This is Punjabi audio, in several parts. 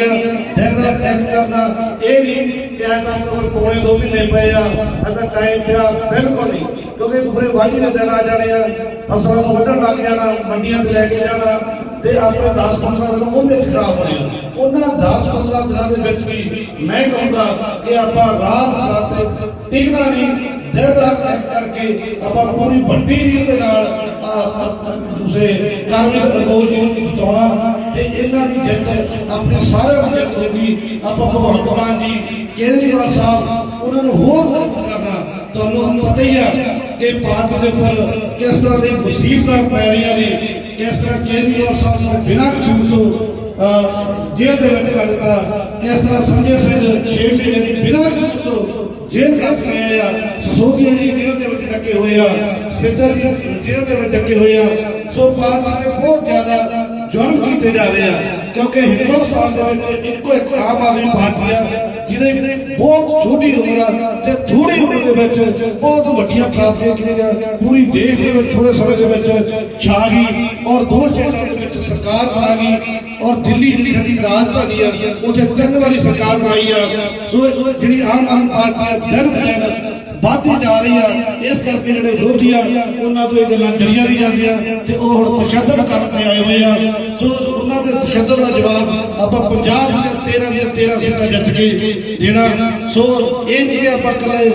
ਦਿਨ ਦਾ ਟੈਕਸ ਕਰਨਾ। ਇਹ ਨਹੀਂ ਕਿ ਅੱਜ ਤੱਕ ਕੋਈ ਪੌਣੇ ਦੋ ਮਹੀਨੇ ਪਏ ਆ ਅਗਰ ਟਾਈਮ ਪਿਆ, ਬਿਲਕੁਲ ਨਹੀਂ। ਕਿਉਂਕਿ ਪੂਰੇ ਵਾਢੀ ਦੇ ਦਿਨ ਆ ਜਾਣੇ ਆ, ਫਸਲਾਂ ਨੂੰ ਵੱਢਣ ਲੱਗ ਜਾਣਾ, ਮੰਡੀਆਂ ਤੇ ਲੈ ਕੇ ਜਾਣਾ, ਤੇ ਆਪਣੇ 10 15 ਦਿਨ ਉਹਦੇ ਵਿੱਚ ਖਰਾਬ ਹੋਣੇ ਆ। ਉਹਨਾਂ 10 15 ਦਿਨਾਂ ਦੇ ਵਿੱਚ ਵੀ ਮੈਂ ਕਹੂੰਗਾ ਕਿ ਆਪਾਂ ਰਾਤ ਰਾਤ ਟਿਕਣਾ ਨਹੀਂ ਦਿਨ ਰਾਤ ਇੱਕ ਕਰਕੇ ਆਪਾਂ ਪੂਰੀ ਵੱਡੀ ਰੀਤ ਦੇ ਨਾਲ ਆਹ ਕਾਰਮਿਕ ਅਨਮੋਲ ਜੀ ਨੂੰ ਜਿਤਾਉਣਾ ਤੇ ਇਹਨਾਂ ਦੀ ਜਿੱਤ ਆਪਣੇ ਸਾਰਿਆਂ ਦੀ ਹੋਗੀ ਆਪਾਂ ਭਗਵੰਤ ਮਾਨ ਜੀ ਕੇਜਰੀਵਾਲ ਸਾਹਿਬ, ਉਹਨਾਂ ਨੂੰ ਹੋਰ ਮਜ਼ਬੂਤ ਕਰਨਾ ਤੁਹਾਨੂੰ ਪਤਾ ਹੀ ਆ ਕਿ ਭਾਰਤ ਦੇ ਉੱਪਰ ਕਿਸ ਤਰ੍ਹਾਂ ਦੀ ਮੁਸੀਬਤਾਂ ਪੈ ਰਹੀਆਂ ਨੇ, ਕਿਸ ਤਰ੍ਹਾਂ ਕੇਜਰੀਵਾਲ ਸਾਹਿਬ ਨੂੰ ਬਿਨਾਂ ਕਸੂਰ ਤੋਂ ਜੇਲ੍ਹ ਦੇ ਵਿੱਚ ਕਰ ਦਿੱਤਾ, ਕਿਸ ਤਰ੍ਹਾਂ ਸੰਜੇ ਸਿੰਘ 6 ਮਹੀਨੇ ਦੀ ਬਿਨਾਂ ਕਸੂਰ ਤੋਂ ਜੇਲ੍ਹ ਕੱਟ ਕੇ ਆਏ ਜੀ ਜੇਲ੍ਹ ਦੇ ਵਿੱਚ ਡੱਕੇ ਹੋਏ ਆ, ਸਿੱਧਰ ਜੀ ਜੇਲ੍ਹ ਦੇ ਵਿੱਚ ਡੱਕੇ ਹੋਏ ਆ। ਸੋ ਪਾਰਟੀ ਦੇ ਬਹੁਤ ਜ਼ਿਆਦਾ ਜੁਰਮ ਕੀਤੇ ਜਾ ਰਹੇ ਆ, ਕਿਉਂਕਿ ਹਿੰਦੁਸਤਾਨ ਦੇ ਵਿੱਚ ਇੱਕੋ ਇੱਕ ਆਮ ਆਦਮੀ ਪਾਰਟੀ ਆ, ਜਿਹਦੇ ਬਹੁਤ ਛੋਟੀ ਉਮਰ ਆ ਤੇ ਥੋੜੀ ਉਮਰ ਦੇ ਵਿੱਚ ਬਹੁਤ ਵੱਡੀਆਂ ਪ੍ਰਾਪਤੀਆਂ ਕੀਤੀਆਂ। ਪੂਰੀ ਦੇਸ਼ ਦੇ ਵਿੱਚ ਥੋੜੇ ਸਮੇਂ ਦੇ ਵਿੱਚ ਛਾ ਗਈ ਔਰ ਦੋ ਸਟੇਟਾਂ ਦੇ ਵਿੱਚ ਸਰਕਾਰ ਬਣਾ ਗਈ ਔਰ ਦਿੱਲੀ ਜਿਹੜੀ ਸਾਡੀ ਰਾਜਧਾਨੀ ਆ, ਉੱਥੇ ਤਿੰਨ ਵਾਰੀ ਸਰਕਾਰ ਬਣਾਈ ਆ। ਸੋ ਜਿਹੜੀ ਆਮ ਆਦਮੀ ਪਾਰਟੀ ਆ ਦਿਨ ਬ ਦਿਨ ਵੱਧਦੀ ਜਾ ਰਹੀ ਆ। ਇਸ ਕਰਕੇ ਜਿਹੜੇ ਵਿਰੋਧੀ ਆ, ਉਹਨਾਂ ਤੋਂ ਇਹ ਗੱਲਾਂ ਜਰੀਆਂ ਨਹੀਂ ਜਾਂਦੀਆਂ ਤੇ ਉਹ ਹੁਣ ਤਸ਼ੱਦਦ ਕਰਨ ਤੇ ਆਏ ਹੋਏ ਆ। ਸੋ ਉਹਨਾਂ ਦੇ ਤਸ਼ੱਦਦ ਦਾ ਜਵਾਬ ਆਪਾਂ ਪੰਜਾਬ ਦੇ 13 ਦੀਆਂ 13 ਸੀਟਾਂ ਜਿੱਤ ਕੇ ਦੇਣਾ। ਸੋ ਇਹ ਨਹੀਂ ਕਿ ਆਪਾਂ ਇਕੱਲੇ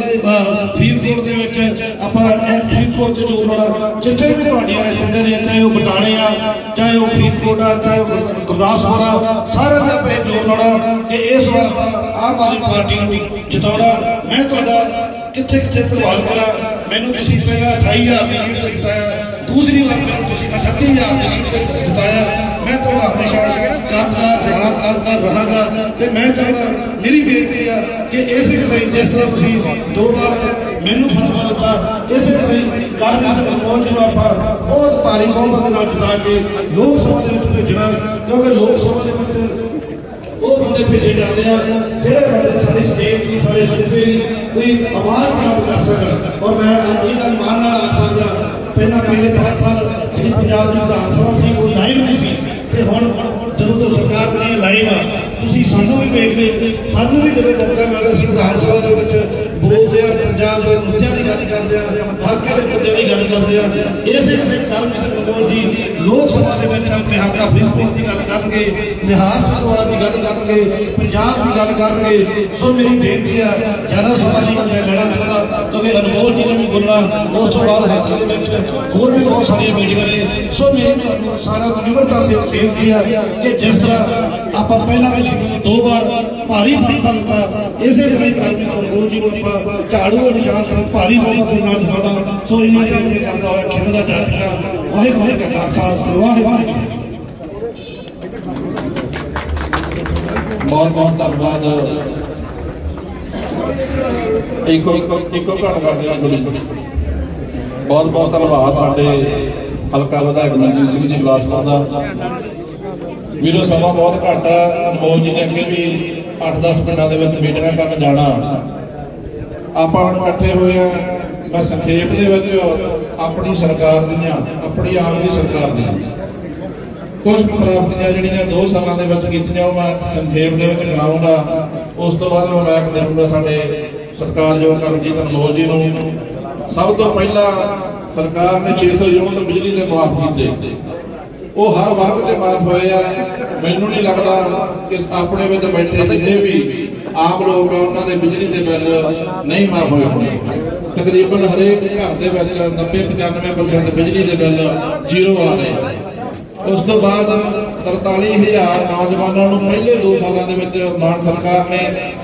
ਫਰੀਦਕੋਟ ਦੇ ਵਿੱਚ ਆਪਾਂ ਇਹ ਫਰੀਦਕੋਟ ਦੇ ਜੋ ਲੋੜਾ ਜਿੱਥੇ ਵੀ ਤੁਹਾਡੀਆਂ ਰਿਸ਼ਤੇਦਾਰੀ ਆ ਚਾਹੇ ਉਹ ਬਟਾਲੇ ਆ, ਚਾਹੇ ਉਹ ਫਰੀਦਕੋਟ ਆ, ਚਾਹੇ ਉਹ ਗੁਰਦਾਸਪੁਰ ਆ, ਸਾਰਿਆਂ ਦੇ ਪੇ ਜੋਰ ਲਾਉਣਾ ਕਿ ਇਸ ਵਾਰ ਆਪਾਂ ਆਮ ਆਦਮੀ ਪਾਰਟੀ ਨੂੰ ਜਿਤਾਉਣਾ। ਮੈਂ ਤੁਹਾਡਾ ਕਿੱਥੇ ਕਿੱਥੇ ਧੰਨਵਾਦ ਕਰਾਂ? ਮੈਨੂੰ ਤੁਸੀਂ ਪਹਿਲਾਂ 28000 ਦੀ ਲੀਡ ਤੇ ਜਿਤਾਇਆ। ਦੂਸਰੀ ਵਾਰ ਮੈਨੂੰ ਤੁਸੀਂ 38000 ਦੀ ਲੀਡ ਤੇ ਜਿਤਾਇਆ। ਮੈਂ ਤੁਹਾਡਾ ਹਮੇਸ਼ਾ ਕਰਦਾਰ ਰਹਾ ਕਰਦਾ ਰਹਾਗਾ ਤੇ ਮੈਂ ਚਾਹੁੰਦਾ ਮੇਰੀ ਬੇਨਤੀ ਆ ਕਿ ਇਸੇ ਤਰ੍ਹਾਂ ਹੀ ਜਿਸ ਤਰ੍ਹਾਂ ਤੁਸੀਂ ਦੋ ਵਾਰ ਮੈਨੂੰ ਫਤਵਾ ਦਿੱਤਾ, ਇਸੇ ਤਰ੍ਹਾਂ ਹੀ ਕਰਨ ਪਹੁੰਚ ਨੂੰ ਆਪਾਂ ਬਹੁਤ ਭਾਰੀ ਬਹੁਮਤ ਨਾਲ ਜਿਤਾ ਕੇ ਲੋਕ ਸਭਾ ਦੇ ਵਿੱਚ ਭੇਜਣਾ। ਕਿਉਂਕਿ ਲੋਕ ਸਭਾ ਦੇ ਵਿੱਚ ਉਹ ਭੇਜੇ ਜਾਂਦੇ ਆ, ਜਿਹੜੇ ਬੰਦੇ ਸਾਡੇ ਸਟੇਟ ਦੀ, ਸਾਡੇ ਸੂਬੇ ਦੀ ਕੋਈ ਆਵਾਜ਼ ਪ੍ਰਾਪਤ ਕਰ ਸਕਣ। ਔਰ ਮੈਂ ਅੱਜ ਇਹ ਗੱਲ ਮਾਣ ਨਾਲ ਆਖ ਸਕਦਾ, ਪਹਿਲਾਂ ਪਹਿਲੇ 5 ਸਾਲ ਜਿਹੜੀ ਪੰਜਾਬ ਦੀ ਵਿਧਾਨ ਸਭਾ ਸੀ, ਉਹ ਲਾਈਵ ਨਹੀਂ ਸੀ। ਤੇ ਹੁਣ ਜਦੋਂ ਤੋਂ ਸਰਕਾਰ ਬਣੀ ਲਾਈਵ ਆ। ਤੁਸੀਂ ਸਾਨੂੰ ਵੀ ਵੇਖਦੇ, ਸਾਨੂੰ ਵੀ ਜਦੋਂ ਮੌਕਾ ਮਿਲਦਾ ਸੀ ਵਿਧਾਨ ਸਭਾ ਦੇ ਵਿੱਚ ਬੋਲਦੇ ਆ, ਪੰਜਾਬ ਦੇ ਮੁੱਦਿਆਂ ਦੀ ਗੱਲ ਕਰਦੇ ਆ, ਹਲਕੇ ਦੇ ਮੁੱਦਿਆਂ ਦੀ ਗੱਲ ਕਰਦੇ ਆ। ਇਸੇ ਤਰ੍ਹਾਂ ਕਰਮਜੀਤ ਅਨਮੋਲ ਜੀ, ਲੋਕ ਸਭਾ ਦੇ ਵਿੱਚ ਆਪਣੇ ਹਲਕਾ ਫਰੀਦਕੋਟ ਦੀ ਗੱਲ ਕਰਨਗੇ ਨਿਹਾਰ ਸਿੰਘਵਾਲਾ ਦੀ ਗੱਲ ਕਰਨਗੇ, ਪੰਜਾਬ ਦੀ ਗੱਲ ਕਰਨਗੇ। ਸੋ ਮੇਰੀ ਬੇਨਤੀ ਆ ਜ਼ਿਆਦਾ ਸਮਾਂ ਨਹੀਂ ਮੈਂ ਲੜਾ ਚਾਹੁੰਦਾ ਕਿਉਂਕਿ ਅਨਮੋਲ ਜੀ ਨੇ ਵੀ ਬੋਲਣਾ, ਉਸ ਤੋਂ ਬਾਅਦ ਹਲਕੇ ਦੇ ਵਿੱਚ ਹੋਰ ਵੀ ਬਹੁਤ ਸਾਰੀਆਂ ਮੀਟਿੰਗਾਂ ਨੇ। ਸੋ ਮੇਰੀ ਤੁਹਾਨੂੰ ਸਾਰਿਆਂ ਨਿਮਰਤਾ ਸੇ ਬੇਨਤੀ ਹੈ ਕਿ ਜਿਸ ਤਰ੍ਹਾਂ ਆਪਾਂ ਪਹਿਲਾਂ ਵੀ ਦੋ ਵਾਰ ਭਾਰੀ ਫ਼ਰਕ ਦਿੱਤਾ ਇਸੇ ਤਰ੍ਹਾਂ ਹੀ ਕਰਮੀ ਅਨਮੋਲ ਜੀ ਨੂੰ ਆਪਾਂ ਝਾੜੂ ਦੇ ਨਿਸ਼ਾਨ ਤੇ ਭਾਰੀ ਬਹੁਮਤ ਦੇ ਨਾਲ ਜਿਤਾਉਣਾ ਸੋ ਇਹਨਾਂ ਬੇਨਤੀ ਕਰਦਾ ਹੋਇਆ ਖਿੰਦ ਦਾ ਜਾਤਕਾ ਵਾਹਿਗੁਰੂ ਜੀ ਖਾਲਸਾ, ਵਾਹਿਗੁਰੂ ਜੀ ਬਹੁਤ ਬਹੁਤ ਧੰਨਵਾਦ। ਇੱਕੋ ਇੱਕੋ ਘੱਟ ਕਰਦੇ ਹਾਂ ਗੁਰੂ ਬਹੁਤ ਬਹੁਤ ਧੰਨਵਾਦ ਸਾਡੇ ਹਲਕਾ ਵਿਧਾਇਕ ਮਨਜੀਤ ਸਿੰਘ ਜੀ ਬਿਲਾਸਪੁਰ ਦਾ। ਵੀਰੋ, ਸਮਾਂ ਬਹੁਤ ਘੱਟ ਹੈ। ਅਨਮੋਲ ਜੀ ਨੇ ਅੱਗੇ ਵੀ 8-10 ਪਿੰਡਾਂ ਦੇ ਵਿੱਚ ਮੀਟਿੰਗਾਂ ਕਰਨ ਜਾਣਾ। ਆਪਾਂ ਹੁਣ ਇਕੱਠੇ ਹੋਏ ਆ ਮੈਂ ਸੰਖੇਪ ਦੇ ਵਿੱਚ ਆਪਣੀ ਸਰਕਾਰ ਦੀਆਂ, ਆਪਣੀ ਆਪ ਦੀ ਸਰਕਾਰ ਦੀਆਂ ਕੁਝ ਪ੍ਰਾਪਤੀਆਂ ਜਿਹੜੀਆਂ 2 ਸਾਲਾਂ ਦੇ ਵਿੱਚ ਕੀਤੀਆਂ, ਉਹ ਮੈਂ ਸੰਖੇਪ ਦੇ ਵਿੱਚ ਕਰਾਉਂਗਾ ਉਸ ਤੋਂ ਬਾਅਦ ਮੈਂ ਮੈਕ ਦੇਵਾਂਗਾ ਸਾਡੇ ਸਰਕਾਰਯੋਗ ਕਰਮਜੀਤ ਅਨਮੋਲ ਜੀ ਨੂੰ ਸਭ ਤੋਂ ਪਹਿਲਾਂ ਸਰਕਾਰ ਨੇ 600 ਯੂਨਿਟ ਬਿਜਲੀ ਦੇ ਮਾਫ ਕੀਤੇ। ਉਹ ਹਰ ਵਰਗ ਦੇ ਮਾਫ ਹੋਏ ਆ। ਮੈਨੂੰ ਨਹੀਂ ਲੱਗਦਾ ਕਿ ਆਪਣੇ ਵਿੱਚ ਬੈਠੇ ਜਿੰਨੇ ਵੀ ਆਮ ਲੋਕ ਆ, ਉਹਨਾਂ ਦੇ ਬਿਜਲੀ ਦੇ ਬਿੱਲ ਨਹੀਂ ਮਾਫ ਹੋਏ ਹੋਣੇ। ਤਕਰੀਬਨ ਹਰੇਕ ਘਰ ਦੇ ਵਿੱਚ 90 95% ਬਿਜਲੀ ਦੇ ਬਿੱਲ ਜ਼ੀਰੋ ਆ ਰਹੇ ਉਸ ਤੋਂ ਬਾਅਦ 43000 ਨੌਜਵਾਨਾਂ ਨੂੰ ਪਹਿਲੇ 2 ਸਾਲਾਂ ਦੇ ਵਿੱਚ ਮਾਨ ਸਰਕਾਰ ਨੇ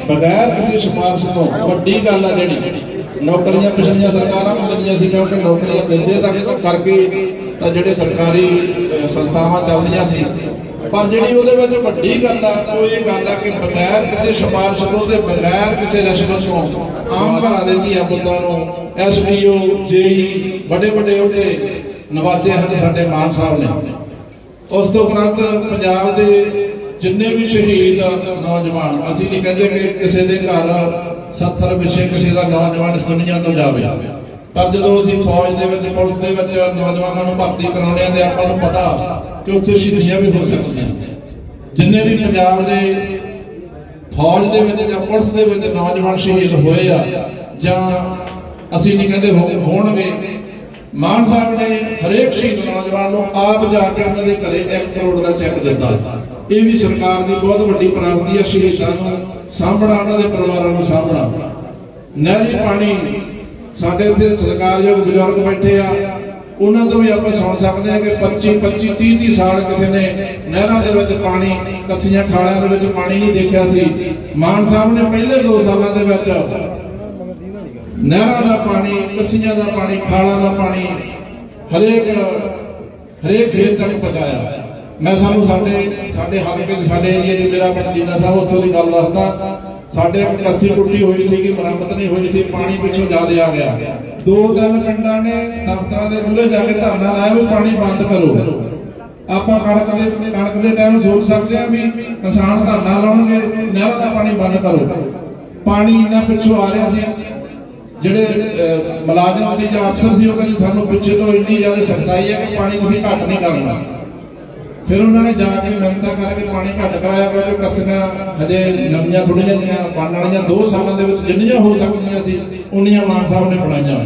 ਬਗੈਰ ਕਿਸੇ ਸਿਫਾਰਿਸ਼ ਤੋਂ ਵੱਡੀ ਗੱਲ ਆ ਜਿਹੜੀ, ਨੌਕਰੀਆਂ ਪਿਛਲੀਆਂ ਸਰਕਾਰਾਂ ਨੂੰ ਦਿੰਦੀਆਂ ਸੀ ਕਿਉਂਕਿ ਨੌਕਰੀਆਂ ਦਿੰਦੇ ਤਾਂ ਕਰਕੇ ਤਾਂ ਜਿਹੜੇ ਸਰਕਾਰੀ ਸੰਸਥਾਵਾਂ ਚੱਲਦੀਆਂ ਸੀ। ਪਰ ਜਿਹੜੀ ਉਹਦੇ ਵਿੱਚ ਵੱਡੀ ਗੱਲ ਆ, ਉਹ ਇਹ ਗੱਲ ਆ ਕਿ ਬਗੈਰ ਕਿਸੇ ਸਿਫਾਰਿਸ਼ ਤੋਂ ਤੇ ਬਗੈਰ ਕਿਸੇ ਰਿਸ਼ਵਤ ਤੋਂ ਆਮ ਘਰਾਂ ਦੇ ਧੀਆਂ ਪੁੱਤਾਂ ਨੂੰ ਐਸਪੀਓ ਜੇਈ ਵੱਡੇ ਵੱਡੇ ਉਹਦੇ ਨਵਾਜੇ ਹਨ ਸਾਡੇ ਮਾਨ ਸਾਹਿਬ ਨੇ। ਉਸ ਤੋਂ ਉਪਰੰਤ ਪੰਜਾਬ ਦੇ ਜਿੰਨੇ ਵੀ ਸ਼ਹੀਦ ਨੌਜਵਾਨ, ਅਸੀਂ ਨਹੀਂ ਕਹਿੰਦੇ ਕਿ ਕਿਸੇ ਦੇ ਘਰ 70 ਵਿਸ਼ੇ ਕਿਸੇ ਦਾ ਨੌਜਵਾਨ ਇਸ ਤੋਂ ਜਾਵੇ। ਪਰ ਜਦੋਂ ਅਸੀਂ ਫੌਜ ਦੇ ਵਿੱਚ, ਪੁਲਿਸ ਦੇ ਵਿੱਚ ਨੌਜਵਾਨਾਂ ਨੂੰ ਭਰਤੀ ਕਰਾਉਂਦੇ ਆ ਤੇ ਆਪਾਂ ਨੂੰ ਪਤਾ ਕਿ ਉੱਥੇ ਸ਼ਹੀਦੀਆਂ ਵੀ ਹੋ ਸਕਦੀਆਂ। ਜਿੰਨੇ ਵੀ ਪੰਜਾਬ ਦੇ ਫੌਜ ਦੇ ਵਿੱਚ ਜਾਂ ਪੁਲਿਸ ਦੇ ਵਿੱਚ ਨੌਜਵਾਨ ਸ਼ਹੀਦ ਹੋਏ ਆ, ਜਾਂ ਅਸੀਂ ਨਹੀਂ ਕਹਿੰਦੇ ਹੋ- ਹੋਣਗੇ ਮਾਨ ਸਾਹਿਬ ਨੇ ਹਰੇਕ ਸ਼ਹੀਦ ਨੌਜਵਾਨ ਨੂੰ ਆਪ ਜਾ ਕੇ ਉਹਨਾਂ ਦੇ ਘਰੇ 1 ਕਰੋੜ ਦਾ ਚੈੱਕ ਦਿੱਤਾ। ਇਹ ਵੀ ਸਰਕਾਰ ਦੀ ਬਹੁਤ ਵੱਡੀ ਪ੍ਰਾਪਤੀ ਹੈ, ਸ਼ਹੀਦਾਂ ਨੂੰ ਸਾਂਭਣਾ, ਉਹਨਾਂ ਦੇ ਪਰਿਵਾਰਾਂ ਨੂੰ ਸਾਂਭਣਾ। ਨਹਿਰੀ ਪਾਣੀ ਸਾਡੇ ਇੱਥੇ ਸਰਕਾਰਯੋਗ ਬਜ਼ੁਰਗ ਬੈਠੇ ਆ। ਉਹਨਾਂ ਤੋਂ ਵੀ ਆਪਾਂ ਸੁਣ ਸਕਦੇ ਹਾਂ ਕਿ 25 25 30 30 ਸਾਲ ਕਿਸੇ ਨੇ ਨਹਿਰਾਂ ਦੇ ਵਿੱਚ ਪਾਣੀ, ਕੱਸੀਆਂ, ਖਾਲਿਆਂ ਦੇ ਵਿੱਚ ਪਾਣੀ ਨਹੀਂ ਦੇਖਿਆ ਸੀ। ਮਾਨ ਸਾਹਿਬ ਨੇ ਪਹਿਲੇ 2 ਸਾਲਾਂ ਦੇ ਵਿੱਚ ਨਹਿਰਾਂ ਦਾ ਪਾਣੀ, ਕੱਸੀਆਂ ਦਾ ਪਾਣੀ, ਖਾਲਾਂ ਦਾ ਪਾਣੀ, ਹਰੇਕ ਹਰੇਕ ਖੇਤ ਤੱਕ ਪਹੁੰਚਾਇਆ। ਮੈਂ ਸਾਨੂੰ ਸਾਡੇ ਸਾਡੇ ਹਲਕੇ ਸਾਡੇ ਏਰੀਆ 'ਚ ਮੇਰਾ ਪਿੰਡ ਦੀਨਾ ਸਾਹਿਬ ਉੱਥੋਂ ਦੀ ਗੱਲ ਦੱਸਦਾ। ਸਾਡੇ ਇੱਕ ਕੱਸੀ ਟੁੱਟੀ ਹੋਈ ਸੀ ਕਿ ਮੁਰੰਮਤ ਨਹੀਂ ਹੋਈ ਸੀ, ਪਾਣੀ ਪਿੱਛੋਂ ਜ਼ਿਆਦਾ ਆ ਗਿਆ। ਦੋ ਦਿਨ ਪਿੰਡਾਂ ਨੇ ਦਫ਼ਤਰਾਂ ਦੇ ਮੂਹਰੇ ਜਾ ਕੇ ਧਰਨਾ ਲਾਇਆ ਵੀ ਪਾਣੀ ਬੰਦ ਕਰੋ। ਆਪਾਂ ਕਣਕ ਦੇ ਕਣਕ ਦੇ ਟਾਈਮ ਸੋਚ ਸਕਦੇ ਆ ਵੀ ਕਿਸਾਨ ਧਰਨਾ ਲਾਉਣਗੇ, ਨਹਿਰਾਂ ਦਾ ਪਾਣੀ ਬੰਦ ਕਰੋ। ਪਾਣੀ ਇੰਨਾ ਪਿੱਛੋਂ ਆ ਰਿਹਾ ਸੀ। ਜਿਹੜੇ ਮੁਲਾਜ਼ਮ ਸੀ ਜਾਂ ਅਫਸਰ ਸੀ, ਉਹ ਕਹਿੰਦੇ ਸਾਨੂੰ ਪਿੱਛੇ ਤੋਂ ਇੰਨੀ ਜ਼ਿਆਦਾ ਸਖਤਾਈ ਹੈ ਕਿ ਪਾਣੀ ਤੁਸੀਂ ਘੱਟ ਨਹੀਂ ਕਰਨਾ। ਫਿਰ ਉਹਨਾਂ ਨੇ ਜਾ ਕੇ ਮਿਹਨਤਾਂ ਕਰਕੇ ਪਾਣੀ ਘੱਟ ਕਰਾਇਆ, ਕਿਉਂਕਿ ਕਸੀਆਂ ਹਜੇ ਨਵੀਆਂ ਥੋੜੀਆਂ ਜਿਹੀਆਂ, ਬਣਨ ਵਾਲੀਆਂ 2 ਸਾਲਾਂ ਦੇ ਵਿੱਚ ਜਿੰਨੀਆਂ ਹੋ ਸਕਦੀਆਂ ਸੀ, ਉਨੀਆਂ ਮਾਨ ਸਾਹਿਬ ਨੇ ਬਣਾਈਆਂ।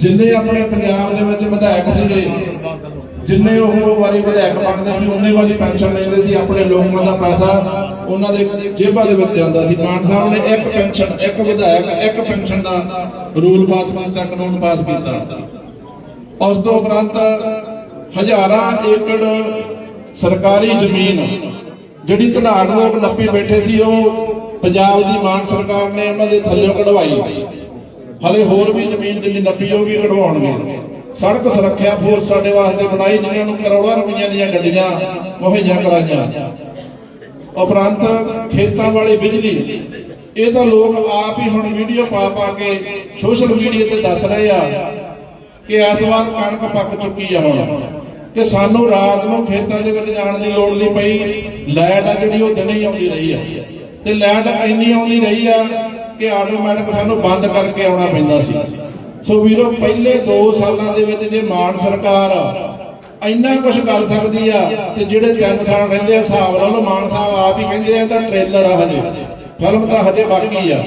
ਜਿੰਨੇ ਆਪਣੇ ਪੰਜਾਬ ਦੇ ਵਿੱਚ ਵਿਧਾਇਕ ਸੀਗੇ ਜਿੰਨੇ ਉਹ ਵਾਰੀ ਵਿਧਾਇਕ ਬਣਦੇ ਸੀ, ਉਹਨੇ ਵਾਲੀ ਪੈਨਸ਼ਨ ਲੈਂਦੇ ਸੀ, ਆਪਣੇ ਲੋਕਾਂ ਦਾ ਪੈਸਾ ਉਹਨਾਂ ਦੇ ਜੇਬਾਂ ਦੇ ਵਿੱਚ ਜਾਂਦਾ ਸੀ। ਮਾਨ ਸਾਹਿਬ ਨੇ ਇੱਕ ਪੈਨਸ਼ਨ, ਇੱਕ ਵਿਧਾਇਕ, ਇੱਕ ਪੈਨਸ਼ਨ ਦਾ ਰੂਲ ਪਾਸ ਕੀਤਾ, ਕਾਨੂੰਨ ਪਾਸ ਕੀਤਾ। ਉਸ ਤੋਂ ਉਪਰੰਤ ਹਜ਼ਾਰਾਂ ਏਕੜ ਸਰਕਾਰੀ ਜ਼ਮੀਨ, ਜਿਹੜੀ ਧਨਾੜ ਲੋਕ ਨੱਪੀ ਬੈਠੇ ਸੀ, ਉਹ ਪੰਜਾਬ ਦੀ ਮਾਨ ਸਰਕਾਰ ਨੇ ਉਹਨਾਂ ਦੇ ਥੱਲੇੋਂ ਕਢਵਾਈ। ਹਲੇ ਹੋਰ ਵੀ ਜ਼ਮੀਨ ਜਿੰਨੀ ਨੱਪੀ ਉਹ ਵੀ ਕਢਵਾਉਣਗੇ। ਸੜਕ ਸੁਰੱਖਿਆ ਫੋਰਸ ਸਾਡੇ ਵਾਸਤੇ ਬਣਾਈ, ਜਿਨ੍ਹਾਂ ਨੂੰ ਕਰੋੜਾਂ ਰੁਪਈਆਂ ਦੀਆਂ ਗੱਡੀਆਂ ਮੁਹੱਈਆ ਕਰਾਈਆਂ। ਉਪਰੰਤ ਖੇਤਾਂ ਵਾਲੀ ਬਿਜਲੀ, ਇਹ ਤਾਂ ਲੋਕ ਆਪ ਹੀ ਹੁਣ ਵੀਡੀਓ ਪਾ ਪਾ ਕੇ ਸੋਸ਼ਲ ਮੀਡੀਆ ਤੇ ਦੱਸ ਰਹੇ ਆ ਕਿ ਇਸ ਵਾਰ ਕਣਕ ਪੱਕ ਚੁੱਕੀ ਆ ਹੁਣ, ਕਿ ਸਾਨੂੰ ਰਾਤ ਨੂੰ ਖੇਤਾਂ ਦੇ ਵਿੱਚ ਜਾਣ ਦੀ ਲੋੜ ਨਹੀਂ ਪਈ, ਲਾਈਟ ਆ ਜਿਹੜੀ ਉਹ ਦਿਨੇ ਹੀ ਆਉਂਦੀ ਰਹੀ ਆ। ਤੇ ਲਾਈਟ ਇੰਨੀ ਆਉਂਦੀ ਰਹੀ ਆ ਕਿ ਆਟੋਮੈਟਿਕ ਸਾਨੂੰ ਬੰਦ ਕਰਕੇ ਆਉਣਾ ਪੈਂਦਾ ਸੀ। ਸੋ ਵੀਰੋ, ਪਹਿਲੇ 2 ਸਾਲਾਂ ਦੇ ਵਿੱਚ ਜੇ ਮਾਨ ਸਰਕਾਰ ਇੰਨਾ ਕੁਝ ਕਰ ਸਕਦੀ ਆ ਤੇ ਜਿਹੜੇ ਤਿੰਨ ਸਾਲ ਰਹਿੰਦੇ ਆ, ਹਿਸਾਬ ਨਾਲ ਮਾਨ ਸਾਹਿਬ ਆਪ ਹੀ ਕਹਿੰਦੇ ਆ ਤਾਂ ਟ੍ਰੇਲਰ ਆ ਹਜੇ। ਫਿਲਮ ਤਾਂ ਹਜੇ ਬਾਕੀ ਆ।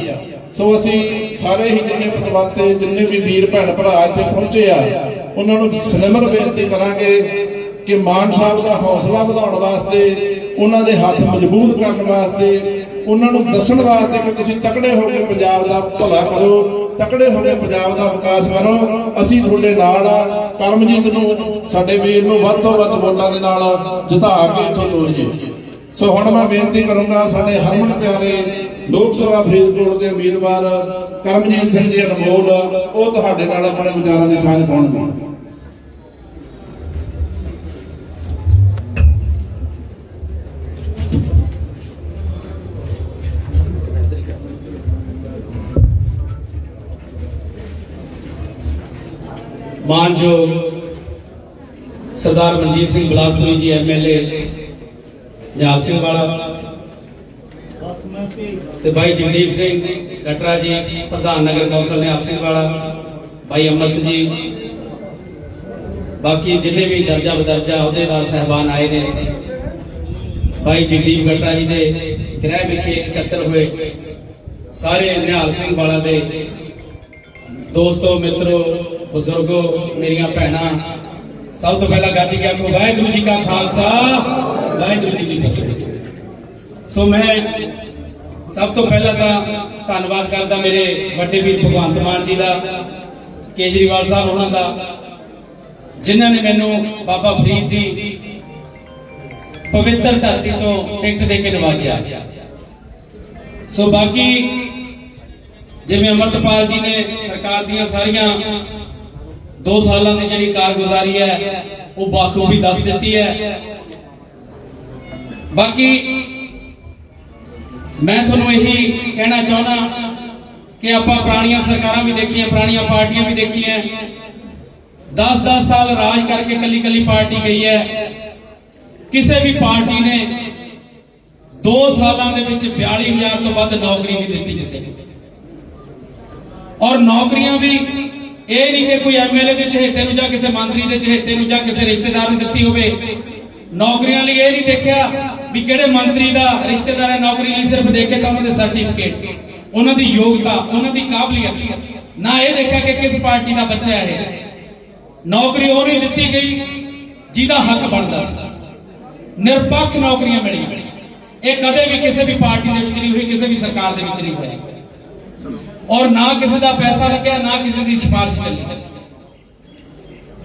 ਸੋ ਅਸੀਂ ਸਾਰੇ ਹੀ ਜਿੰਨੇ ਪਤਵੰਤੇ, ਜਿੰਨੇ ਵੀ ਵੀਰ ਭੈਣ ਭਰਾ ਇੱਥੇ ਪਹੁੰਚੇ ਆ, ਉਹਨਾਂ ਨੂੰ ਸਨਮਰ ਬੇਨਤੀ ਕਰਾਂਗੇ ਕਿ ਮਾਨ ਸਾਹਿਬ ਦਾ ਹੌਸਲਾ ਵਧਾਉਣ ਵਾਸਤੇ, ਉਹਨਾਂ ਦੇ ਹੱਥ ਮਜ਼ਬੂਤ ਕਰਨ ਵਾਸਤੇ, ਉਹਨਾਂ ਨੂੰ ਦੱਸਣ ਵਾਸਤੇ ਕਿ ਤੁਸੀਂ ਤਕੜੇ ਹੋ ਕੇ ਪੰਜਾਬ ਦਾ ਭਲਾ ਕਰੋ। ਤਕੜੇ ਹੋ ਕੇ ਪੰਜਾਬ ਦਾ ਵਿਕਾਸ ਕਰੋ। ਅਸੀਂ ਤੁਹਾਡੇ ਨਾਲ ਆ। ਕਰਮਜੀਤ ਨੂੰ, ਸਾਡੇ ਵੀਰ ਨੂੰ ਵੱਧ ਤੋਂ ਵੱਧ ਵੋਟਾਂ ਦੇ ਨਾਲ ਜਿਤਾ ਕੇ ਇੱਥੋਂ ਤੋਰੀਏ। ਸੋ ਹੁਣ ਮੈਂ ਬੇਨਤੀ ਕਰੂੰਗਾ ਸਾਡੇ ਹਰਮਨ ਪਿਆਰੇ ਲੋਕ ਸਭਾ ਫਰੀਦਕੋਟ ਦੇ ਉਮੀਦਵਾਰ ਕਰਮਜੀਤ ਸਿੰਘ ਜੀ ਅਨਮੋਲ, ਉਹ ਤੁਹਾਡੇ ਨਾਲ ਆਪਣੇ ਵਿਚਾਰਾਂ ਦੀ ਸਾਂਝ ਪਾਉਣਗੇ। ਮਾਨਯੋਗ ਸਰਦਾਰ ਮਨਜੀਤ ਸਿੰਘ ਬਲਾਸਪੁਰੀ ਜੀ ਐਮਐਲਏ ਨਿਹਾਲ ਸਿੰਘ ਵਾਲਾ ਤੇ ਭਾਈ ਜਗਦੀਪ ਸਿੰਘ ਕਟਰਾ ਜੀ, ਪ੍ਰਧਾਨ ਨਗਰ ਕੌਂਸਲ ਨਿਹਾਲ ਸਿੰਘ ਵਾਲਾ, ਭਾਈ ਅਮਰਤ ਜੀ। ਬਾਕੀ ਜਿੰਨੇ ਵੀ ਦਰਜਾ ਬਦਰਜਾ ਅਹੁਦੇਦਾਰ ਸਹਿਬਾਨ ਆਏ ਨੇ, ਭਾਈ ਜਗਦੀਪ ਕਟਰਾ ਜੀ ਦੇ ਗ੍ਰਹਿ ਵਿਖੇ ਇਕੱਤਰ ਹੋਏ, ਸਾਰੇ ਨਿਹਾਲ ਸਿੰਘ ਵਾਲਾ ਦੇ ਦੋਸਤੋ, ਮਿੱਤਰੋ ਬਜ਼ੁਰਗੋ, ਮੇਰੀਆਂ ਭੈਣਾਂ, ਸਭ ਤੋਂ ਪਹਿਲਾਂ ਗੱਜ ਕੇ ਆਖੋ, ਵਾਹਿਗੁਰੂ ਜੀ ਕਾ ਖਾਲਸਾ, ਵਾਹਿਗੁਰੂ ਜੀ ਕੀ ਫਤਿਹ। ਸੋ ਮੈਂ ਸਭ ਤੋਂ ਪਹਿਲਾਂ ਤਾਂ ਧੰਨਵਾਦ ਕਰਦਾ ਮੇਰੇ ਵੱਡੇ ਵੀਰ ਭਗਵੰਤ ਮਾਨ ਜੀ ਦਾ, ਕੇਜਰੀਵਾਲ ਸਾਹਿਬ ਉਹਨਾਂ ਦਾ, ਜਿਨ੍ਹਾਂ ਨੇ ਮੈਨੂੰ ਬਾਬਾ ਫਰੀਦ ਦੀ ਪਵਿੱਤਰ ਧਰਤੀ ਤੋਂ ਟਿਕਟ ਦੇ ਕੇ ਨਵਾਜਿਆ। ਸੋ ਬਾਕੀ ਜਿਵੇਂ ਅਮਰਤਪਾਲ ਜੀ ਨੇ ਸਰਕਾਰ ਦੀਆਂ ਸਾਰੀਆਂ 2 ਸਾਲਾਂ ਦੀ ਜਿਹੜੀ ਕਾਰਗੁਜ਼ਾਰੀ ਹੈ, ਉਹ ਬਾਖੂਬੀ ਦੱਸ ਦਿੱਤੀ ਹੈ। ਬਾਕੀ ਮੈਂ ਤੁਹਾਨੂੰ ਇਹੀ ਕਹਿਣਾ ਚਾਹੁੰਦਾ ਕਿ ਆਪਾਂ ਪੁਰਾਣੀਆਂ ਸਰਕਾਰਾਂ ਵੀ ਦੇਖੀਆਂ, ਪੁਰਾਣੀਆਂ ਪਾਰਟੀਆਂ ਵੀ ਦੇਖੀਆਂ। 10-10 ਸਾਲ ਰਾਜ ਕਰਕੇ ਕੱਲੀ ਕੱਲੀ ਪਾਰਟੀ ਗਈ ਹੈ। ਕਿਸੇ ਵੀ ਪਾਰਟੀ ਨੇ 2 ਸਾਲਾਂ ਦੇ ਵਿੱਚ 42000 ਤੋਂ ਵੱਧ ਨੌਕਰੀ ਨਹੀਂ ਦਿੱਤੀ ਕਿਸੇ ਨੂੰ। ਔਰ ਨੌਕਰੀਆਂ ਵੀ ਇਹ ਨਹੀਂ ਕਿ ਕੋਈ ਐਮਐਲਏ ਦੇ ਚਹੇਤੇ ਨੂੰ ਜਾਂ ਕਿਸੇ ਮੰਤਰੀ ਦੇ ਚਹੇਤੇ ਨੂੰ ਜਾਂ ਕਿਸੇ ਰਿਸ਼ਤੇਦਾਰ ਨੂੰ ਦਿੱਤੀ ਹੋਵੇ। ਨੌਕਰੀਆਂ ਲਈ ਇਹ ਨਹੀਂ ਦੇਖਿਆ ਵੀ ਕਿਹੜੇ ਮੰਤਰੀ ਦਾ ਰਿਸ਼ਤੇਦਾਰ ਹੈ, ਨੌਕਰੀ ਲਈ ਸਿਰਫ ਦੇਖੇ ਤਾਂ ਉਹਨਾਂ ਦੇ ਸਰਟੀਫਿਕੇਟ, ਉਹਨਾਂ ਦੀ ਯੋਗਤਾ, ਉਹਨਾਂ ਦੀ ਕਾਬਲੀਅਤ। ਨਾ ਇਹ ਦੇਖਿਆ ਕਿ ਕਿਸ ਪਾਰਟੀ ਦਾ ਬੱਚਾ ਹੈ ਨੌਕਰੀ ਉਹ ਨਹੀਂ ਦਿੱਤੀ ਗਈ ਜਿਹਦਾ ਹੱਕ ਬਣਦਾ ਸੀ। ਨਿਰਪੱਖ ਨੌਕਰੀਆਂ ਮਿਲੀਆਂ। ਇਹ ਕਦੇ ਵੀ ਕਿਸੇ ਵੀ ਪਾਰਟੀ ਦੇ ਵਿੱਚ ਨਹੀਂ ਹੋਈ, ਕਿਸੇ ਵੀ ਸਰਕਾਰ ਦੇ ਵਿੱਚ ਨਹੀਂ ਹੋਈ। ਔਰ ਨਾ ਕਿਸੇ ਦਾ ਪੈਸਾ ਲੱਗਿਆ, ਨਾ ਕਿਸੇ ਦੀ ਸਿਫਾਰਿਸ਼ ਚੱਲੀ।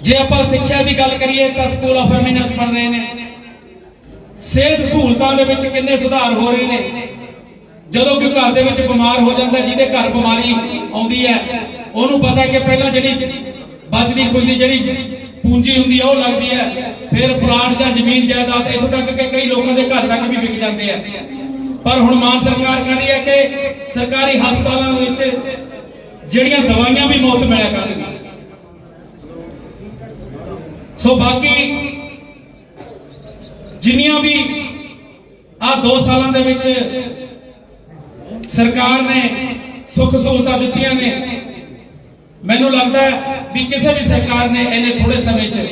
ਜੇ ਆਪਾਂ ਸਿੱਖਿਆ ਦੀ ਗੱਲ ਕਰੀਏ, ਤਾਂ ਸਕੂਲ ਆਫ ਐਮਿਨੈਂਸ ਬਣ ਰਹੇ ਨੇ। ਸਿਹਤ ਸਹੂਲਤਾਂ ਦੇ ਵਿੱਚ ਕਿੰਨੇ ਸੁਧਾਰ ਹੋ ਰਹੇ ਨੇ। ਜਦੋਂ ਕੋਈ ਘਰ ਦੇ ਵਿੱਚ ਬਿਮਾਰ ਹੋ ਜਾਂਦਾ, ਜਿਹਦੇ ਘਰ ਬਿਮਾਰੀ ਆਉਂਦੀ ਹੈ, ਉਹਨੂੰ ਪਤਾ ਕਿ ਪਹਿਲਾਂ ਜਿਹੜੀ ਬਚਦੀ ਖੁੱਲਦੀ ਜਿਹੜੀ ਪੂੰਜੀ ਹੁੰਦੀ ਹੈ ਉਹ ਲੱਗਦੀ ਹੈ। ਫਿਰ ਪਲਾਟ ਜਾਂ ਜ਼ਮੀਨ ਜਾਇਦਾਦ ਇੱਥੋਂ ਤੱਕ ਕਿ ਕਈ ਲੋਕਾਂ ਦੇ ਘਰ ਤੱਕ ਵੀ ਵਿਕ ਜਾਂਦੇ ਆ। ਪਰ ਹੁਣ ਮਾਨ ਸਰਕਾਰ ਕਰ ਰਹੀ ਹੈ ਕਿ ਸਰਕਾਰੀ ਹਸਪਤਾਲਾਂ ਵਿੱਚ ਜਿਹੜੀਆਂ ਦਵਾਈਆਂ ਵੀ ਮੁਫਤ ਮਿਲਿਆ ਕਰਨਗੀਆਂ। ਸੋ ਬਾਕੀ ਜਿੰਨੀਆਂ ਵੀ ਆ 2 ਸਾਲਾਂ ਦੇ ਵਿੱਚ ਸਰਕਾਰ ਨੇ ਸੁੱਖ ਸਹੂਲਤਾਂ ਦਿੱਤੀਆਂ ਨੇ, ਮੈਨੂੰ ਲੱਗਦਾ ਵੀ ਕਿਸੇ ਵੀ ਸਰਕਾਰ ਨੇ ਇੰਨੇ ਥੋੜੇ ਸਮੇਂ 'ਚ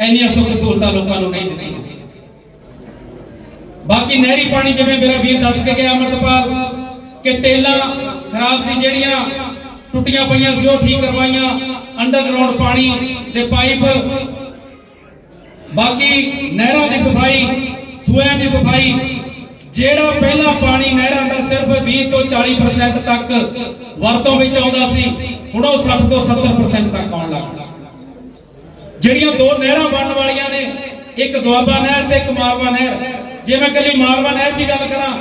ਇੰਨੀਆਂ ਸੁੱਖ ਸਹੂਲਤਾਂ ਲੋਕਾਂ ਨੂੰ ਨਹੀਂ ਦਿੱਤੀਆਂ। ਬਾਕੀ ਨਹਿਰੀ ਪਾਣੀ ਜਿਵੇਂ ਮੇਰਾ ਵੀਰ ਦੱਸ ਕੇ ਗਿਆ ਅਮਰਤਪਾਲ, ਕਿ ਟੇਲਾਂ ਖਰਾਬ ਸੀ ਜਿਹੜੀਆਂ ਟੁੱਟੀਆਂ ਪਈਆਂ ਸੀ, ਉਹ ਠੀਕ ਕਰਵਾਈਆਂ ਅੰਡਰਗਰਾਉਂਡ ਪਾਣੀ ਦੇ ਪਾਈਪ। ਬਾਕੀ ਨਹਿਰਾਂ ਦੀ ਸਫ਼ਾਈ, ਸੂਇਆਂ ਦੀ ਸਫ਼ਾਈ, ਜਿਹੜਾ ਪਹਿਲਾਂ ਪਾਣੀ ਨਹਿਰਾਂ ਦਾ ਸਿਰਫ 20 ਤੋਂ 40% ਤੱਕ ਵਰਤੋਂ ਵਿੱਚ ਆਉਂਦਾ ਸੀ, ਹੁਣ ਉਹ 60 ਤੋਂ 70% ਤੱਕ ਆਉਣ ਲੱਗ ਗਿਆ। ਜਿਹੜੀਆਂ ਦੋ ਨਹਿਰਾਂ ਬਣਨ ਵਾਲੀਆਂ ਨੇ, ਇੱਕ ਦੁਆਬਾ ਨਹਿਰ ਤੇ ਇੱਕ ਮਾਲਵਾ ਨਹਿਰ ਜੇ ਮੈਂ ਕੱਲੀ ਮਾਲਵਾ ਨਹਿਰ ਦੀ ਗੱਲ ਕਰਾਂ,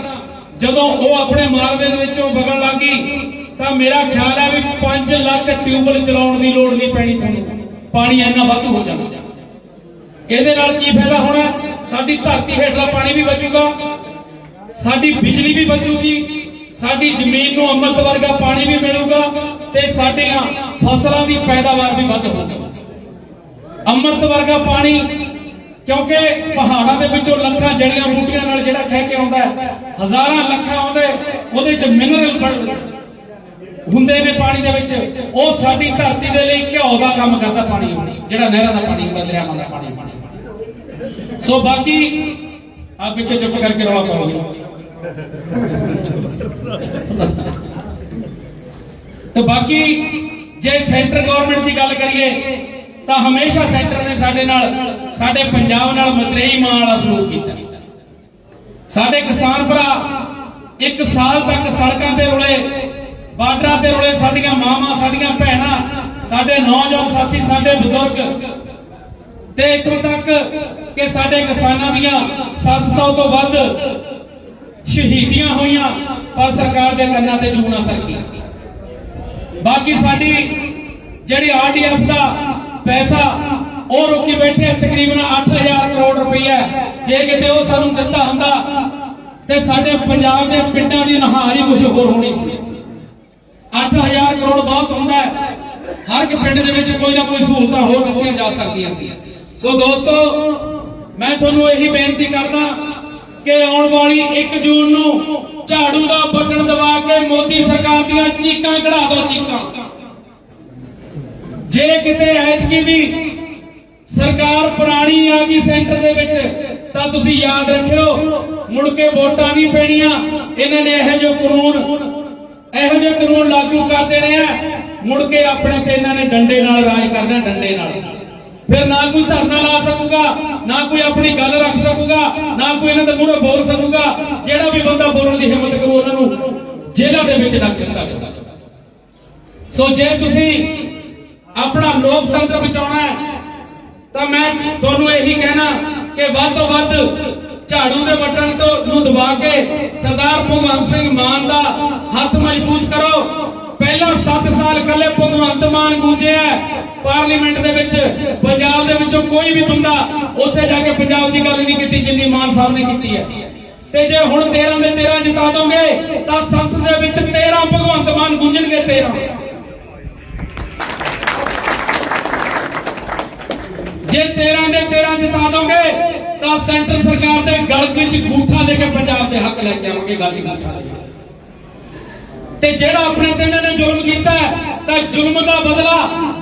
ਜਦੋਂ ਉਹ ਆਪਣੇ ਮਾਲਵੇ ਦੇ ਵਿੱਚੋਂ ਵਗਣ ਲੱਗੀ ਤਾਂ ਮੇਰਾ ਖਿਆਲ ਹੈ ਵੀ 5 ਲੱਖ ਟਿਊਬਲ ਚਲਾਉਣ ਦੀ ਲੋੜ ਨਹੀਂ ਪੈਣੀ ਤੁਹਾਨੂੰ। ਪਾਣੀ ਇੰਨਾ ਵੱਧ ਹੋ ਜਾਣਾ। ਇਹਦੇ ਨਾਲ ਕੀ ਫਾਇਦਾ ਹੋਣਾ? ਸਾਡੀ ਧਰਤੀ ਹੇਠਲਾ ਪਾਣੀ ਵੀ ਬਚੂਗਾ, ਸਾਡੀ ਬਿਜਲੀ ਵੀ ਬਚੂਗੀ, ਸਾਡੀ ਜ਼ਮੀਨ ਨੂੰ ਅੰਮ੍ਰਿਤ ਵਰਗਾ ਪਾਣੀ ਵੀ ਮਿਲੂਗਾ ਤੇ ਸਾਡੀਆਂ ਫਸਲਾਂ ਦੀ ਪੈਦਾਵਾਰ ਵੀ ਵੱਧ ਹੋਊਗੀ। ਅੰਮ੍ਰਿਤ ਵਰਗਾ ਪਾਣੀ ਕਿਉਂਕਿ ਪਹਾੜਾਂ ਦੇ ਵਿੱਚੋਂ ਲੱਖਾਂ ਜੜੀਆਂ ਬੂਟੀਆਂ ਨਾਲ ਜਿਹੜਾ ਖਹਿ ਕੇ ਆਉਂਦਾ ਹਜ਼ਾਰਾਂ ਲੱਖਾਂ ਆਉਂਦੇ ਉਹਦੇ ਚ ਮਿਨਰਲ ਹੁੰਦੇ ਨੇ ਪਾਣੀ ਦੇ ਵਿੱਚ। ਉਹ ਸਾਡੀ ਧਰਤੀ ਦੇ ਲਈ ਘਿਓ ਦਾ ਕੰਮ ਕਰਦਾ ਪਾਣੀ। ਜਿਹੜਾ ਨਹਿਰਾਂ ਦਾ ਪਾਣੀ ਹੁੰਦਾ, ਦਰਿਆਵਾਂ ਦਾ ਪਾਣੀ। ਸੋ ਬਾਕੀ ਆ ਪਿੱਛੇ ਚੁੱਪ ਕਰਕੇ ਰੌਲਾ ਪਾਉਂਗੇ ਤੇ ਬਾਕੀ ਜੇ ਸੈਂਟਰ ਗਵਰਨਮੈਂਟ ਦੀ ਗੱਲ ਕਰੀਏ, ਤਾਂ ਹਮੇਸ਼ਾ ਸੈਂਟਰ ਨੇ ਸਾਡੇ ਨਾਲ ਸਾਡੇ ਪੰਜਾਬ ਨਾਲ ਮਤਰੇਈ ਮਾਂ ਵਾਲਾ ਸਲੂਕ ਕੀਤਾ। ਸਾਡੇ ਕਿਸਾਨ ਭਰਾ ਇੱਕ ਸਾਲ ਤੱਕ ਸੜਕਾਂ ਤੇ ਰੁਲੇ, ਬਾਰਡਰਾਂ ਤੇ ਰੁਲੇ, ਸਾਡੀਆਂ ਮਾਵਾਂ, ਸਾਡੀਆਂ ਭੈਣਾਂ, ਸਾਡੇ ਨੌਜਵਾਨ ਸਾਥੀ, ਸਾਡੇ ਬਜ਼ੁਰਗ। ਤੇ ਇੱਥੋਂ ਤੱਕ ਕਿ ਸਾਡੇ ਕਿਸਾਨਾਂ ਦੀਆਂ 700 ਤੋਂ ਵੱਧ ਸ਼ਹੀਦੀਆਂ ਹੋਈਆਂ, ਪਰ ਸਰਕਾਰ ਦੇ ਕੰਨਾਂ ਤੇ ਜੂਨਾ ਸਰਕੀ। ਬਾਕੀ ਸਾਡੀ ਜਿਹੜੀ ਆਰਡੀਐਫ ਦਾ ਪੈਸਾ ਉਹ ਰੋਕੀ ਬੈਠੇ ਆ, ਤਕਰੀਬਨ 8000 ਕਰੋੜ ਰੁਪਈਆ। ਜੇ ਕਿਤੇ ਉਹ ਸਾਨੂੰ ਦਿੱਤਾ ਹੁੰਦਾ ਤੇ ਸਾਡੇ ਪੰਜਾਬ ਦੇ ਪਿੰਡਾਂ ਦੀ ਨਹਾਰ ਕੁਝ ਹੋਰ ਹੋਣੀ ਸੀ। 8000 ਕਰੋੜ ਬਹੁਤ ਹੁੰਦਾ ਹਰ ਇੱਕ ਪਿੰਡ ਦੇ ਵਿੱਚ ਕੋਈ ਨਾ ਕੋਈ ਸਹੂਲਤਾਂ ਹੋਰ ਦਿੱਤੀਆਂ ਜਾ ਸਕਦੀਆਂ ਸੀ। ਸੋ ਦੋਸਤੋ ਮੈਂ ਤੁਹਾਨੂੰ ਇਹੀ ਬੇਨਤੀ ਕਰਦਾ ਕਿ ਆਉਣ ਵਾਲੀ 1 ਜੂਨ ਨੂੰ ਝਾੜੂ ਦਾ ਬਟਨ ਦਬਾ ਕੇ ਮੋਦੀ ਸਰਕਾਰ ਦੀਆਂ ਚੀਕਾਂ ਕਢਾ ਦਿਓ ਚੀਕਾਂ। ਜੇ ਕਿਤੇ ਐਤਕੀ ਵੀ ਸਰਕਾਰ ਪੁਰਾਣੀ ਆ ਗਈ ਸੈਂਟਰ ਦੇ ਵਿੱਚ, ਤਾਂ ਤੁਸੀਂ ਯਾਦ ਰੱਖਿਓ, ਮੁੜ ਕੇ ਵੋਟਾਂ ਨਹੀਂ ਪੈਣੀਆਂ। ਇਹਨਾਂ ਨੇ ਇਹੋ ਜਿਹੇ ਕਾਨੂੰਨ, ਇਹੋ ਜਿਹੇ ਕਾਨੂੰਨ ਲਾਗੂ ਕਰ ਦੇਣੇ ਆ। ਮੁੜ ਕੇ ਆਪਣੇ ਤੇ ਇਹਨਾਂ ਨੇ ਡੰਡੇ ਨਾਲ ਰਾਜ ਕਰਨਾ, ਡੰਡੇ ਨਾਲ। ਫਿਰ ਨਾ ਕੋਈ ਧਰਨਾ ਲਾ ਸਕੂਗਾ, ਨਾ ਕੋਈ ਆਪਣੀ ਗੱਲ ਰੱਖ ਸਕੂਗਾ, ਨਾ ਕੋਈ ਇਹਨਾਂ ਦੇ ਮੂਹਰੇ ਬੋਲ ਸਕੂਗਾ। ਜਿਹੜਾ ਵੀ ਬੰਦਾ ਬੋਲਣ ਦੀ ਹਿੰਮਤ ਕਰੂ, ਉਹਨਾਂ ਨੂੰ ਜੇਲ੍ਹਾਂ ਦੇ ਵਿੱਚ ਰੱਖ ਦਿੱਤਾ ਜਾਊਗਾ ਸੋ ਜੇ ਤੁਸੀਂ ਆਪਣਾ ਲੋਕਤੰਤਰ ਬਚਾਉਣਾ ਹੈ ਤਾਂ ਮੈਂ ਤੁਹਾਨੂੰ ਇਹੀ ਕਹਿਣਾ ਕਿ ਵੱਧ ਤੋਂ ਵੱਧ ਝਾੜੂ ਦੇ ਬਟਨ ਤੋਂ ਨੂੰ ਦਬਾ ਕੇ ਸਰਦਾਰ ਭਗਵੰਤ ਸਿੰਘ ਮਾਨ ਦਾ ਹੱਥ ਮਜ਼ਬੂਤ ਕਰੋ। ਪਹਿਲਾਂ 7 ਸਾਲ ਕੱਲੇ ਭਗਵੰਤ ਮਾਨ ਗੂੰਜਿਆ ਪਾਰਲੀਮੈਂਟ ਦੇ ਵਿੱਚ, ਪੰਜਾਬ ਦੇ ਵਿੱਚੋਂ ਕੋਈ ਵੀ ਬੰਦਾ ਉੱਥੇ ਜਾ ਕੇ ਪੰਜਾਬ ਦੀ ਗੱਲ ਨਹੀਂ ਕੀਤੀ ਜਿੰਨੀ ਮਾਨ ਸਾਹਿਬ ਨੇ ਕੀਤੀ ਹੈ। ਤੇ ਜੇ ਹੁਣ 13 ਦੇ 13 ਜਿਤਾ ਦੋਗੇ, ਤਾਂ ਸੰਸਦ ਦੇ ਵਿੱਚ 13 ਭਗਵੰਤ ਮਾਨ ਗੂੰਜਣਗੇ 13 ਜੇ 13 ਦੇ 13 ਜਿਤਾ ਦੋਗੇ, ਤਾਂ ਸੈਂਟਰ ਸਰਕਾਰ ਦੇ ਗਲ ਵਿੱਚ ਗੂਠਾ ਦੇ ਕੇ ਪੰਜਾਬ ਦੇ ਹੱਕ ਲੈ ਕੇ ਆਵਾਂਗੇ ਗਲ 'ਚ ਗੂਠਾ ਦੇ ਤੇ ਜਿਹੜਾ ਆਪਣੇ ਤੇ ਇਹਨਾਂ ਨੇ ਜ਼ੁਲਮ ਕੀਤਾ ਤਾਂ ਜ਼ੁਲਮ ਦਾ ਬਦਲਾ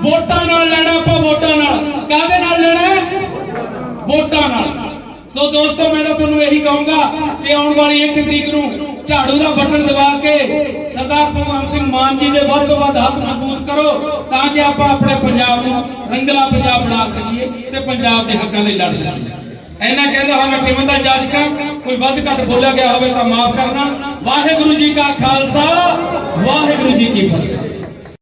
ਵੋਟਾਂ ਨਾਲ ਲੈਣਾ ਆਪਾਂ ਵੋਟਾਂ ਨਾਲ। ਕਾਹਦੇ ਨਾਲ ਲੈਣਾ ਵੋਟਾਂ ਨਾਲ। ਸੋ ਦੋਸਤੋ, ਮੈਂ ਤਾਂ ਤੁਹਾਨੂੰ ਇਹੀ ਕਹੂੰਗਾ ਕਿ ਆਉਣ ਵਾਲੀ 1 ਤਰੀਕ ਨੂੰ ਝਾੜੂ ਦਾ ਬਟਨ ਦਬਾ ਕੇ ਸਰਦਾਰ ਭਗਵੰਤ ਸਿੰਘ ਮਾਨ ਜੀ ਦੇ ਵੱਧ ਤੋਂ ਵੱਧ ਹੱਥ ਮਜ਼ਬੂਤ ਕਰੋ ਤਾਂ ਕਿ ਆਪਾਂ ਆਪਣੇ ਪੰਜਾਬ ਨੂੰ ਰੰਗਲਾ ਪੰਜਾਬ ਬਣਾ ਸਕੀਏ ਤੇ ਪੰਜਾਬ ਦੇ ਹੱਕਾਂ ਲਈ ਲੜ ਸਕੀਏ। ਐਨਾ ਕਹਿੰਦਾ ਹਾਂ ਮੈਂ ਕਿਵੇਂ ਦਾ ਜਾਜਕਾਂ, ਕੋਈ ਵੱਧ ਘੱਟ ਬੋਲਿਆ ਗਿਆ ਹੋਵੇ ਤਾਂ ਮਾਫ ਕਰਨਾ। ਵਾਹਿਗੁਰੂ ਜੀ ਕਾ ਖਾਲਸਾ, ਵਾਹਿਗੁਰੂ ਜੀ ਕੀ ਫਤਿਹ।